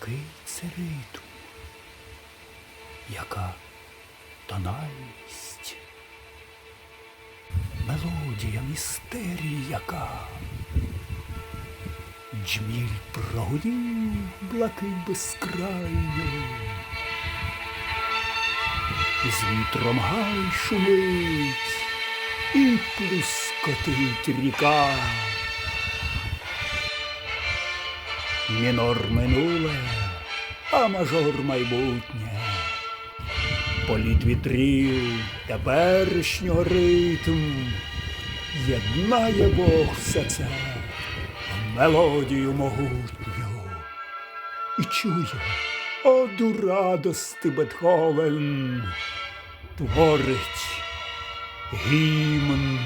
Який це ритм? Яка тональність? Мелодія, містерія яка. Джміль прогудів блакить безкрайню. І з вітром гай шумить, і плюскотить ріка. Мінор минуле, а мажор майбутнє. Політ вітрів, теперішнього ритм, єднає Бог все це мелодію могутню. І чує, о, ду радости Бетховен, творить гімн